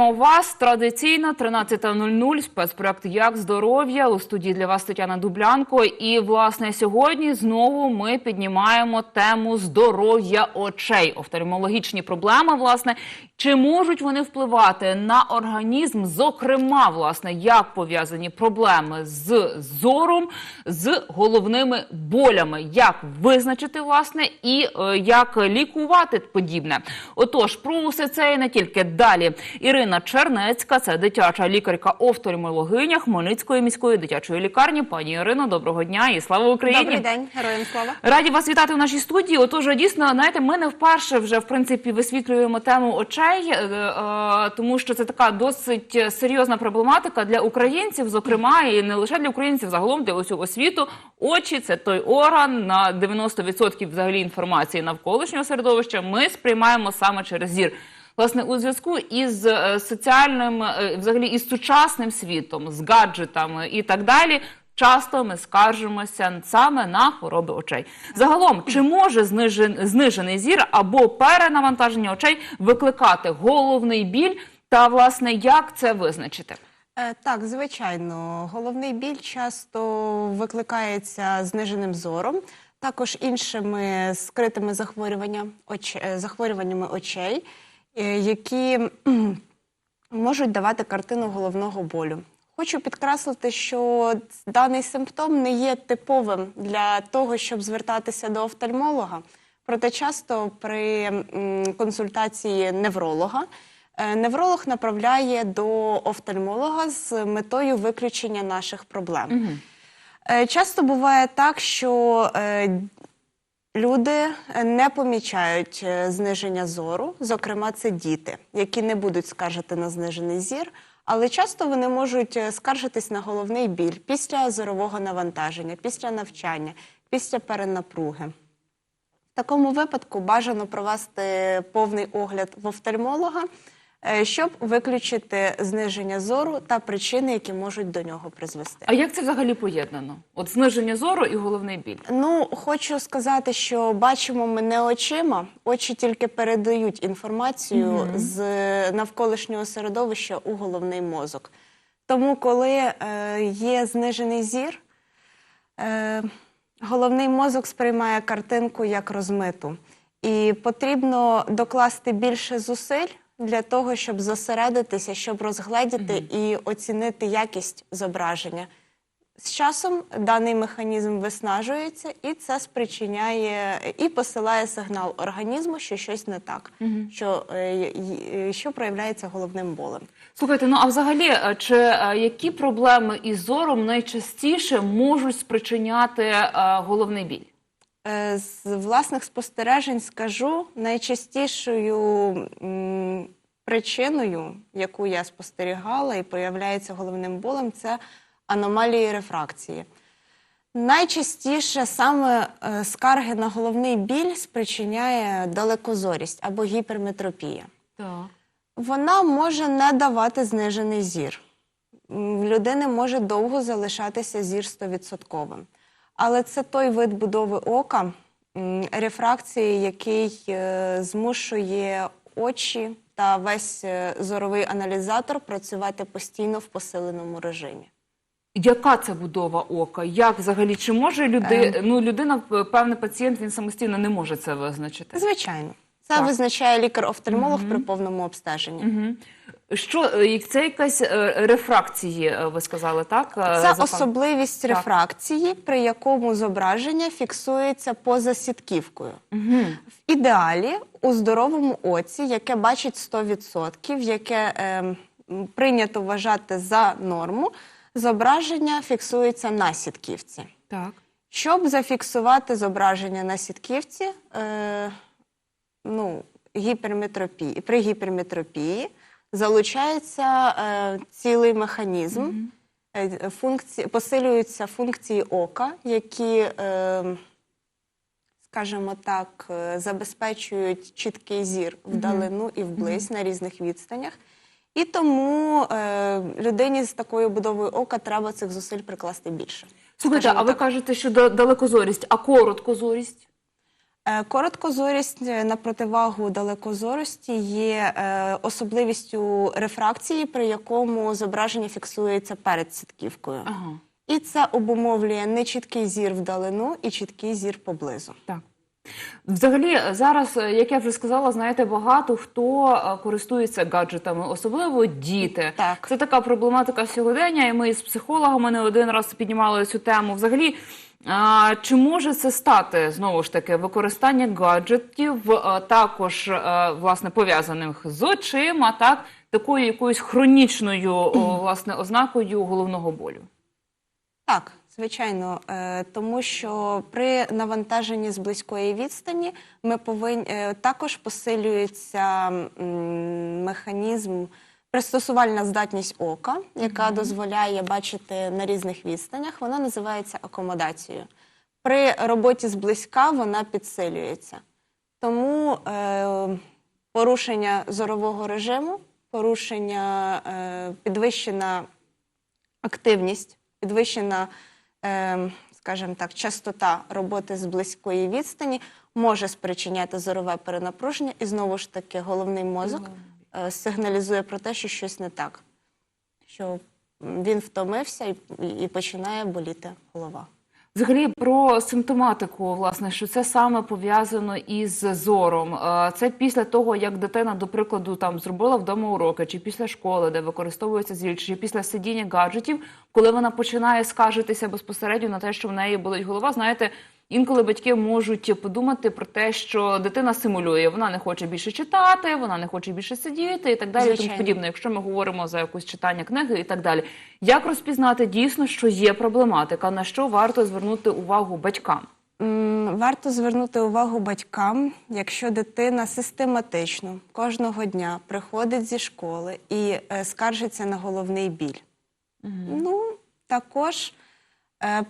У вас традиційно 13.00 спецпроект Як здоров'я у студії для вас Тетяна Дублянко. І власне сьогодні знову ми піднімаємо тему здоров'я очей, офтальмологічні проблеми. Власне, чи можуть вони впливати на організм? Зокрема, власне, як пов'язані проблеми з зором, з головними болями, як визначити власне і е, як лікувати подібне. Отож, про усе це і не тільки далі. Ірина Чернецька, це дитяча лікарка-офтальмологиня Хмельницької міської дитячої лікарні. Пані Ірино, доброго дня і слава Україні! Добрий день, героям слава. Раді вас вітати в нашій студії. Отож, дійсно, знаєте, ми не вперше вже в принципі висвітлюємо тему очей, е, е, тому що це така досить серйозна проблематика для українців, зокрема, і не лише для українців, загалом для усього світу. Очі це той орган на 90% взагалі інформації навколишнього середовища. Ми сприймаємо саме через зір. Власне, у зв'язку із е, соціальним, е, взагалі із сучасним світом, з гаджетами і так далі, часто ми скаржимося саме на хвороби очей. Загалом, чи може знижений зір або перенавантаження очей викликати головний біль, та власне як це визначити? Е, так, звичайно, головний біль часто викликається зниженим зором, також іншими скритими захворюваннями очей, які можуть давати картину головного болю. Хочу підкреслити, що даний симптом не є типовим для того, щоб звертатися до офтальмолога. Проте часто при консультації невролога е, невролог направляє до офтальмолога з метою виключення наших проблем. Е, Часто буває так, що е, люди не помічають е, зниження зору, зокрема, це діти, які не будуть скаржити на знижений зір, але часто вони можуть е, скаржитись на головний біль після зорового навантаження, після навчання, після перенапруги. В такому випадку бажано провести повний огляд в офтальмолога, щоб виключити зниження зору та причини, які можуть до нього призвести. А як це взагалі поєднано? От зниження зору і головний біль. Ну, хочу сказати, що бачимо ми не очима, очі тільки передають інформацію з навколишнього середовища у головний мозок. Тому, коли е, є знижений зір, е, головний мозок сприймає картинку як розмиту. І потрібно докласти більше зусиль для того, щоб зосередитися, щоб розгледіти і оцінити якість зображення. З часом даний механізм виснажується, і це спричиняє і посилає сигнал організму, що щось не так, що, е, що проявляється головним болем. Слухайте, ну а взагалі, е, чи е, які проблеми із зором найчастіше можуть спричиняти головний біль? Е, З власних спостережень скажу, найчастішою причиною, яку я спостерігала і проявляється головним болем, це аномалії рефракції. Найчастіше саме е, скарги на головний біль спричиняє далекозорість або гіперметропія. Так. Вона може не давати знижений зір. В людини може довго залишатися зір 100%. Але це той вид будови ока, рефракції, який е, змушує очі та весь е, зоровий аналізатор працювати постійно в посиленому режимі. Яка це будова ока? Як взагалі чи може люди, ну людина, певний пацієнт, він самостійно не може це визначити? Звичайно, це Так. визначає лікар-офтальмолог при повному обстеженні. Мгм. Що е, це якась е, рефракції, е, ви сказали, так? Це запам- особливість Так. рефракції, при якому зображення фіксується поза сітківкою. Мгм. В ідеалі у здоровому оці, яке бачить 100%, яке е, прийнято вважати за норму, зображення фіксується на сітківці. Так. Щоб зафіксувати зображення на сітківці, е, ну, гіперметропії, при гіперметропії залучається е, цілий механізм, е, функції, посилюються функції ока, які, е, скажімо так, е, забезпечують чіткий зір вдалину і вблизь на різних відстанях. І тому е, людині з такою будовою ока треба цих зусиль прикласти більше. Слухайте, а ви так. кажете, що да- далекозорість, а короткозорість? Е, Короткозорість е, на противагу далекозорості є е, особливістю рефракції, при якому зображення фіксується перед сітківкою. Ага, І це обумовлює нечіткий зір вдалину і чіткий зір поблизу. так. Взагалі, зараз, як я вже сказала, знаєте, багато хто користується гаджетами, особливо діти. Так. Це така проблематика сьогодення, і ми з психологами не один раз піднімали цю тему. Взагалі, а, чи може це стати знову ж таки використання гаджетів, е, також е, власне пов'язаних з очима, так такою якоюсь хронічною о, власне ознакою головного болю? Так, звичайно, е, тому що при навантаженні з близької відстані ми повинні також посилюється механізм. Пристосувальна здатність ока, яка дозволяє бачити на різних відстанях, вона називається акомодацією. При роботі зблизька вона підсилюється. Тому е, порушення зорового режиму, порушення е, підвищена активність, підвищена, е, скажімо так, частота роботи з близької відстані може спричиняти зорове перенапруження, і знову ж таки головний мозок сигналізує про те, що щось не так, що він втомився і, і починає боліти голова. Взагалі про симптоматику, власне, що це саме пов'язано із зором. Е, Це після того, як дитина, до прикладу, там зробила вдома уроки, чи після школи, де використовується зріль, чи після сидіння гаджетів, коли вона починає скаржитися безпосередньо на те, що в неї болить голова. Знаєте, інколи батьки можуть подумати про те, що дитина симулює, вона не хоче більше читати, вона не хоче більше сидіти і так далі. і Тому подібне, якщо ми говоримо за якусь читання книги і так далі. Як розпізнати дійсно, що є проблематика, на що варто звернути увагу батькам? Варто звернути увагу батькам, якщо дитина систематично кожного дня приходить зі школи і е, скаржиться на головний біль. Ну, також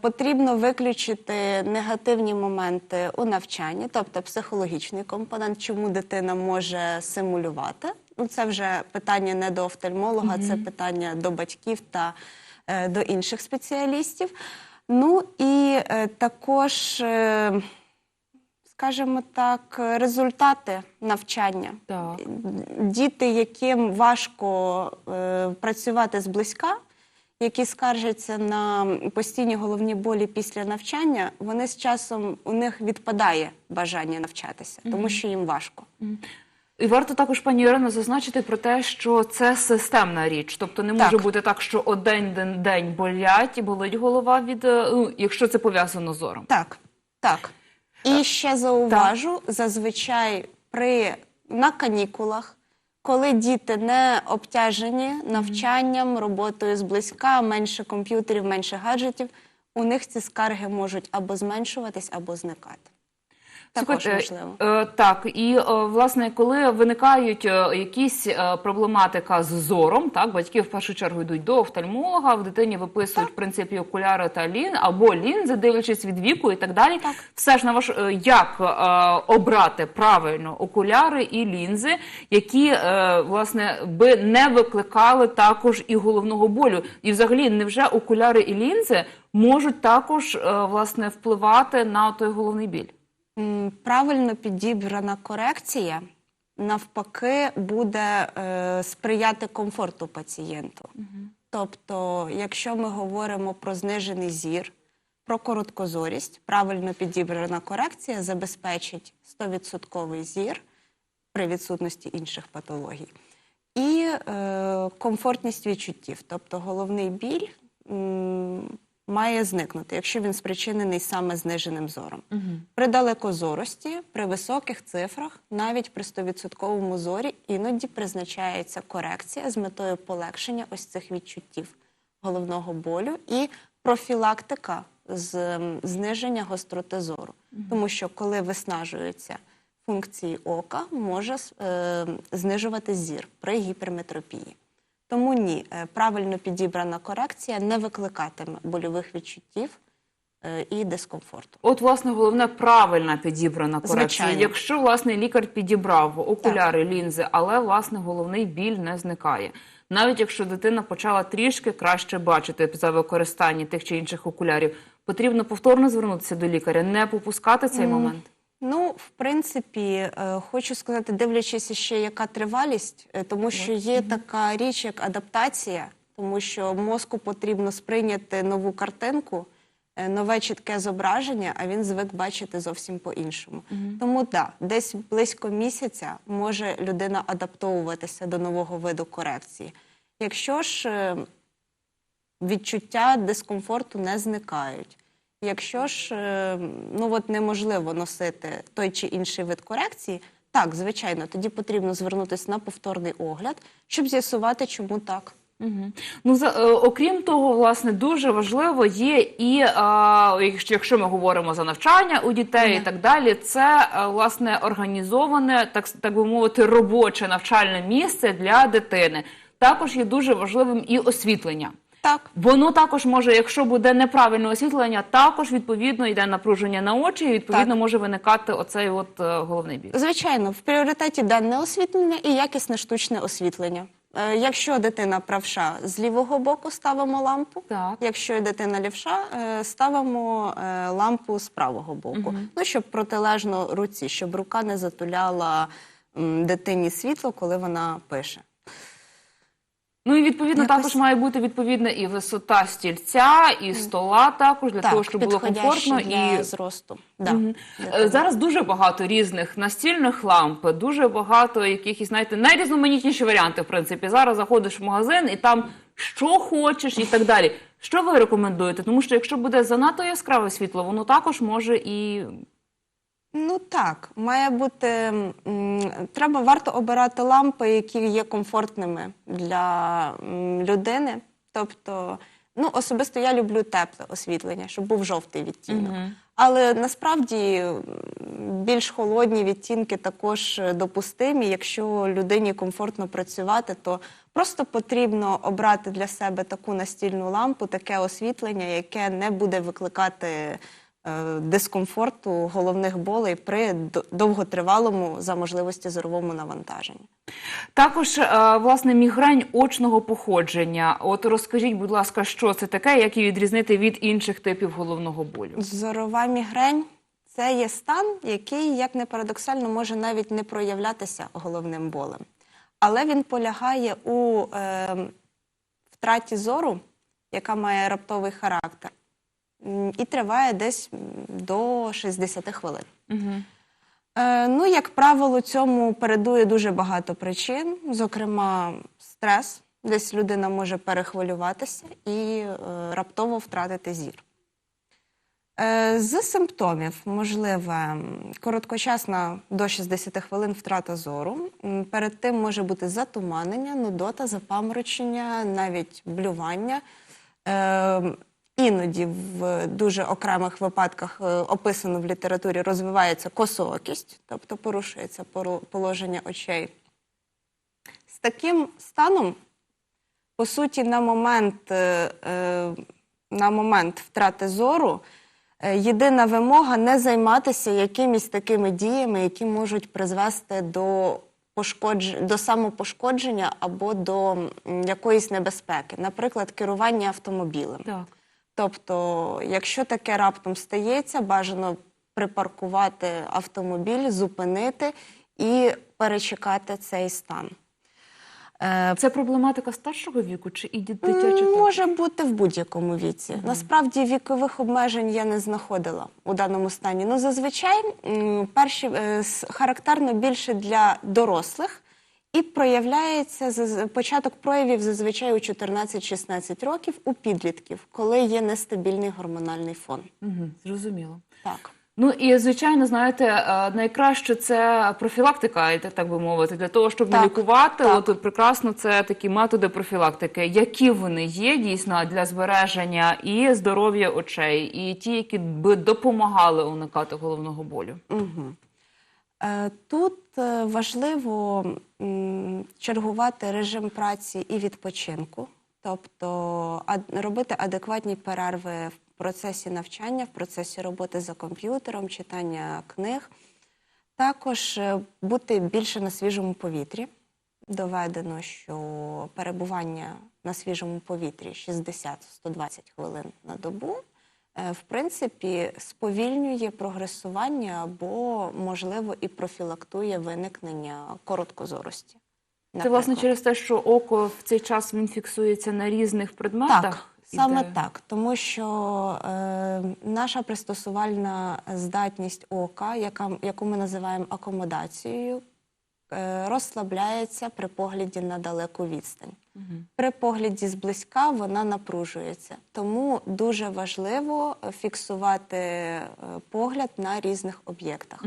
потрібно виключити негативні моменти у навчанні, тобто психологічний компонент, чому дитина може симулювати. Ну, це вже питання не до офтальмолога, це питання до батьків та е, до інших спеціалістів. Ну і е, також, е, скажімо так, результати навчання. Так. Діти, яким важко е, працювати зблизька, які скаржаться на постійні головні болі після навчання, вони з часом у них відпадає бажання навчатися, тому що їм важко. І варто також, пані Ірино, зазначити про те, що це системна річ. Тобто не може Так. бути так, що один день, день болять і болить голова від е, ну, якщо це пов'язано з зором. Так, так. І ще зауважу, зазвичай при на канікулах, коли діти не обтяжені навчанням, роботою зблизька, менше комп'ютерів, менше гаджетів, у них ці скарги можуть або зменшуватись, або зникати. Також можливо. Е, так, і е, власне, коли виникають е, якісь е, проблематика з зором, так батьки в першу чергу йдуть до офтальмолога, в дитині виписують в принципі окуляри та лін або лінзи, дивлячись від віку і так далі. Так. Все ж на ваш е, як е, обрати правильно окуляри і лінзи, які е, власне би не викликали також і головного болю. І взагалі, невже окуляри і лінзи можуть також е, власне впливати на той головний біль? Правильно підібрана корекція навпаки буде е, сприяти комфорту пацієнту. Тобто, якщо ми говоримо про знижений зір, про короткозорість, правильно підібрана корекція забезпечить 100% зір при відсутності інших патологій. І е, комфортність відчуттів, тобто головний біль м, має зникнути, якщо він спричинений саме зниженим зором. При далекозорості, при високих цифрах, навіть при 100% зорі іноді призначається корекція з метою полегшення ось цих відчуттів головного болю і профілактика з зниження гостроти зору. Тому що коли виснажуються функції ока, може е, знижувати зір при гіперметропії. Тому ні, е, правильно підібрана корекція не викликатиме больових відчуттів е, і дискомфорту. От, власне, головне правильна підібрана корекція. Звичайно. Якщо власне лікар підібрав окуляри, лінзи, але власне головний біль не зникає. Навіть якщо дитина почала трішки краще бачити за використання тих чи інших окулярів, потрібно повторно звернутися до лікаря, не попускати цей момент. Ну, в принципі, е, хочу сказати, дивлячись ще, яка тривалість, е, тому що є така річ, як адаптація, тому що мозку потрібно сприйняти нову картинку, е, нове чітке зображення, а він звик бачити зовсім по-іншому. Тому так, да, десь близько місяця може людина адаптовуватися до нового виду корекції. Якщо ж відчуття дискомфорту не зникають. Якщо ж е, ну от неможливо носити той чи інший вид корекції, так, звичайно, тоді потрібно звернутися на повторний огляд, щоб з'ясувати, чому так. Угу. Ну, за, е, окрім того, власне, дуже важливо є і е, якщо, якщо ми говоримо за навчання у дітей і так далі, це е, власне організоване, так, так би мовити, робоче навчальне місце для дитини. Також є дуже важливим і освітлення. Так, Воно також може, якщо буде неправильне освітлення, також відповідно йде напруження на очі, і відповідно Так. може виникати оцей от е, головний біль. звичайно, в пріоритеті денне освітлення і якісне штучне освітлення. Е, Якщо дитина правша з лівого боку, ставимо лампу. Так. Якщо дитина лівша, е, ставимо е, лампу з правого боку. Ну, щоб протилежно руці, щоб рука не затуляла м, дитині світло, коли вона пише. Ну і відповідно Якось- також має бути відповідна і висота стільця, і стола також для того, щоб було комфортно для і зросту. Да, Мгм. для Е. Зараз дуже багато різних настільних ламп, дуже багато якихось, знаєте, найрізноманітніші варіанти. В принципі, зараз заходиш в магазин і там що хочеш, і так далі. Що ви рекомендуєте? Тому що якщо буде занадто яскраве світло, воно також може і Ну так, має бути треба варто обирати лампи, які є комфортними для людини. Тобто, ну особисто я люблю тепле освітлення, щоб був жовтий відтінок. Але насправді більш холодні відтінки також допустимі. Якщо людині комфортно працювати, то просто потрібно обрати для себе таку настільну лампу, таке освітлення, яке не буде викликати дискомфорту, головних болей при довготривалому за можливості зоровому навантаженні. також е, власне мігрень очного походження. От розкажіть, будь ласка, що це таке, як її відрізнити від інших типів головного болю? Зорова мігрень це є стан, який, як не парадоксально, може навіть не проявлятися головним болем. Але він полягає у е, втраті зору, яка має раптовий характер, і триває десь до 60 хвилин. Угу. Е, ну, як правило, цьому передує дуже багато причин, зокрема, стрес. Десь людина може перехвилюватися і е, раптово втратити зір. Е, з симптомів можливе короткочасна до 60 хвилин втрата зору. Перед тим може бути затуманення, нудота, запаморочення, навіть блювання. Е, Іноді в дуже окремих випадках е, описано в літературі розвивається косоокість, тобто порушується положення очей. З таким станом, по суті, на момент, е, е, на момент втрати зору єдина вимога не займатися якимись такими діями, які можуть призвести до пошкодж... до самопошкодження або до якоїсь небезпеки, наприклад, керування автомобілем. Так. Тобто, якщо таке раптом стається, бажано припаркувати автомобіль, зупинити і перечекати цей стан. Е, Це проблематика старшого віку чи і також? Може бути в будь-якому віці. Насправді вікових обмежень я не знаходила у даному стані. Ну, зазвичай перші е, характерно більше для дорослих. І проявляється початок проявів зазвичай у 14-16 років у підлітків, коли є нестабільний гормональний фон. Угу, зрозуміло. Так. Ну і звичайно, знаєте, е, найкраще це профілактика, так так би мовити, для того, щоб не лікувати. так. От прекрасно це такі методи профілактики, які вони є дійсно для збереження і здоров'я очей, і ті, які би допомагали уникати головного болю. Угу. Тут е, важливо чергувати режим праці і відпочинку, тобто робити адекватні перерви в процесі навчання, в процесі роботи за комп'ютером, читання книг. Також е, бути більше на свіжому повітрі. Доведено, що перебування на свіжому повітрі 60-120 хвилин на добу в принципі сповільнює прогресування або, можливо, і профілактує виникнення короткозорості. Це власне через те, що око в цей час він фіксується на різних предметах. Так, саме так, тому що е, наша пристосувальна здатність ока, яка, яку ми називаємо акомодацією, е, розслабляється при погляді на далеку відстань. При погляді зблизька вона напружується. Тому дуже важливо е, фіксувати е, погляд на різних об'єктах.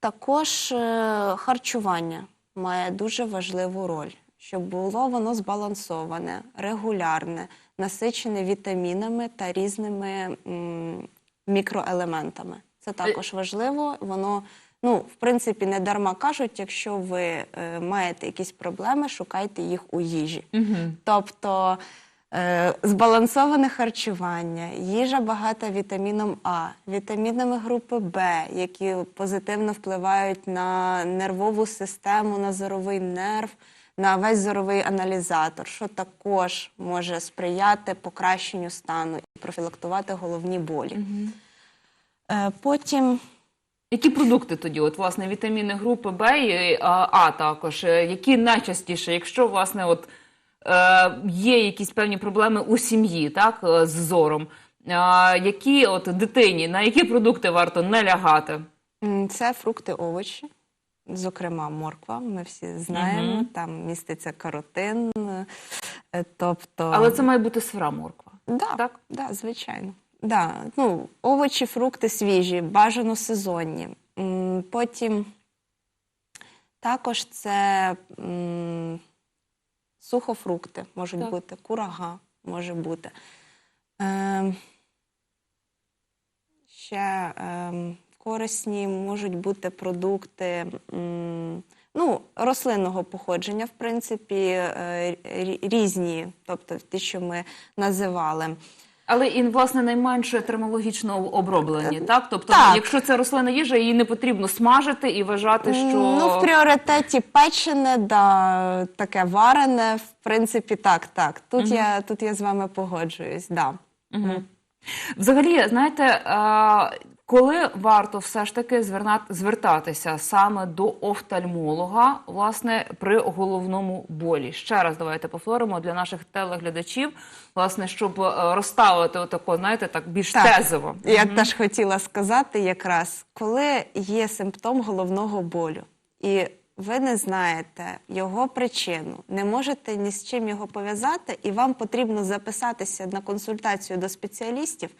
Також е, харчування має дуже важливу роль, щоб було воно збалансоване, регулярне, насичене вітамінами та різними м, мікроелементами. Це також важливо. Воно, ну, в принципі, не дарма кажуть, якщо ви е, маєте якісь проблеми, шукайте їх у їжі. Мгм. Тобто е, збалансоване харчування, їжа багата вітаміном А, вітамінами групи Б, які позитивно впливають на нервову систему, на зоровий нерв, на весь зоровий аналізатор, що також може сприяти покращенню стану і профілактувати головні болі. Е, потім Які продукти тоді? От власне вітаміни групи Б і а, А також. Е, Які найчастіше, якщо власне от е, є якісь певні проблеми у сім'ї, так е, з зором, е, які от дитині на які продукти варто не лягати? Це фрукти, овочі, зокрема морква. Ми всі знаємо, Мгм. там міститься каротин. е, Тобто, Але це має бути сира морква. да, так? Да, звичайно. Да. Ну, овочі, фрукти свіжі, бажано сезонні. М, Потім також це м, сухофрукти можуть Так. бути, курага може бути. Ем, ще ем, корисні можуть бути продукти м, ну, рослинного походження, в принципі, е, рі- різні, тобто ті, що ми називали. Але і власне найменше термологічно оброблені, так? Тобто, Е, так. якщо це рослина їжа, її не потрібно смажити і вважати, що Ну, в пріоритеті печене, да, таке варене, в принципі, так, так. Тут, я, тут я з вами погоджуюсь, да. Угу. Взагалі, знаєте, е, коли варто все ж таки звертатися саме до офтальмолога, власне, при головному болі? Ще раз давайте повторимо для наших телеглядачів, власне, щоб е, розставити отако, знаєте, так більш Так. тезово. Я теж хотіла сказати якраз, коли є симптом головного болю, і ви не знаєте його причину, не можете ні з чим його пов'язати, і вам потрібно записатися на консультацію до спеціалістів,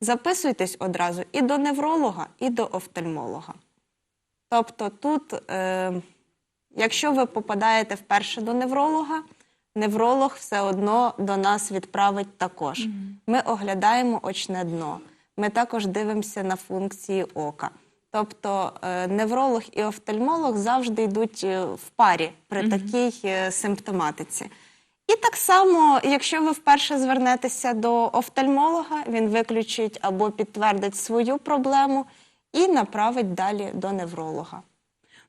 записуйтесь одразу і до невролога, і до офтальмолога. Тобто тут, е, якщо ви попадаєте вперше до невролога, невролог все одно до нас відправить також. Ми оглядаємо очне дно. Ми також дивимося на функції ока. Тобто е, невролог і офтальмолог завжди йдуть е, в парі при такій е, симптоматиці. І так само, якщо ви вперше звернетеся до офтальмолога, він виключить або підтвердить свою проблему і направить далі до невролога.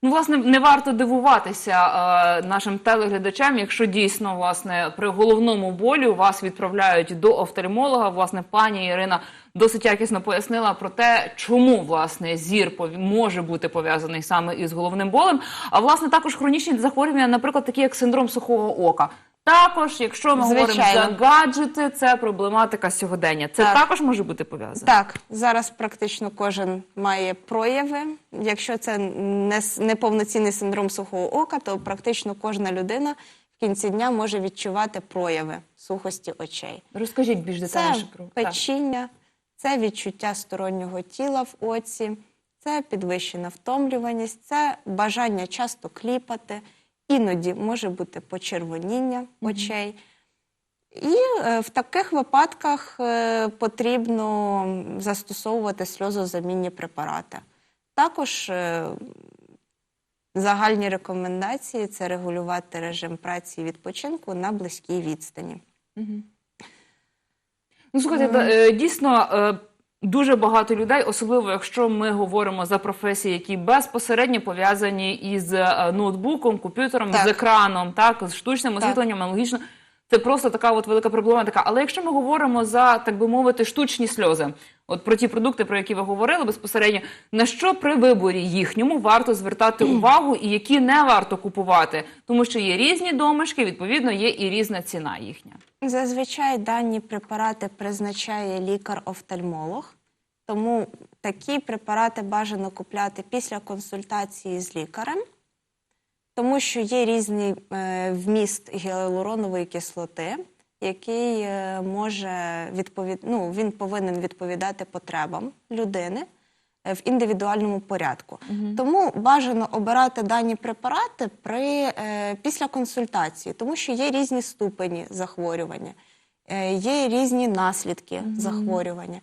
Ну, власне, не варто дивуватися е, нашим телеглядачам, якщо дійсно власне при головному болі вас відправляють до офтальмолога. Власне, пані Ірина досить якісно пояснила про те, чому власне зір може бути пов'язаний саме із головним болем. А власне також хронічні захворювання, наприклад, такі як синдром сухого ока. Також, якщо ми говоримо за гаджети, це проблематика сьогодення. Це Так. також може бути пов'язано. Так, зараз практично кожен має прояви. Якщо це не с- неповноцінний синдром сухого ока, то практично кожна людина в кінці дня може відчувати прояви сухості очей. Розкажіть більш Це детальніше про Так. печіння, це відчуття стороннього тіла в оці, це підвищена втомлюваність, це бажання часто кліпати, іноді може бути почервоніння очей. І е, в таких випадках е, потрібно застосовувати сльозозамінні препарати. Також е, загальні рекомендації це регулювати режим праці і відпочинку на близькій відстані. Ну, слухайте, дійсно. Дуже багато людей, особливо якщо ми говоримо за професії, які безпосередньо пов'язані із е, ноутбуком, комп'ютером, з екраном, так з штучним Так. освітленням, аналогічно. Це просто така от велика проблематика. Але якщо ми говоримо за так би мовити штучні сльози, от про ті продукти, про які ви говорили безпосередньо, на що при виборі їхньому варто звертати увагу і які не варто купувати, тому що є різні домишки, відповідно, є і різна ціна їхня. Зазвичай дані препарати призначає лікар-офтальмолог, тому такі препарати бажано купляти після консультації з лікарем, тому що є різний е, вміст гіалуронової кислоти, який е, може відповід... ну, він повинен відповідати потребам людини в індивідуальному порядку. Тому бажано обирати дані препарати при, е, після консультації, тому що є різні ступені захворювання, е, є різні наслідки захворювання,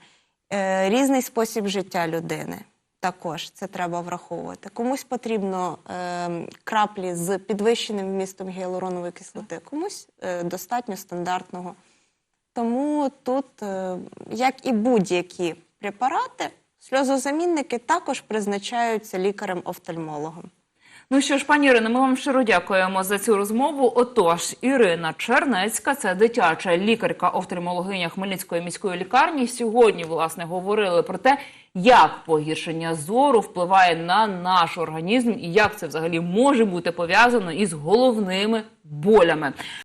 е, різний спосіб життя людини. Також це треба враховувати. Комусь потрібно е, краплі з підвищеним вмістом гіалуронової кислоти, комусь е, достатньо стандартного. Тому тут, е, як і будь-які препарати, сльозозамінники також призначаються лікарем-офтальмологом. Ну що ж, пані Ірино, ми вам щиро дякуємо за цю розмову. Отож, Ірина Чернецька, це дитяча лікарка-офтальмологиня Хмельницької міської лікарні. Сьогодні власне говорили про те, як погіршення зору впливає на наш організм і як це взагалі може бути пов'язано із головними болями.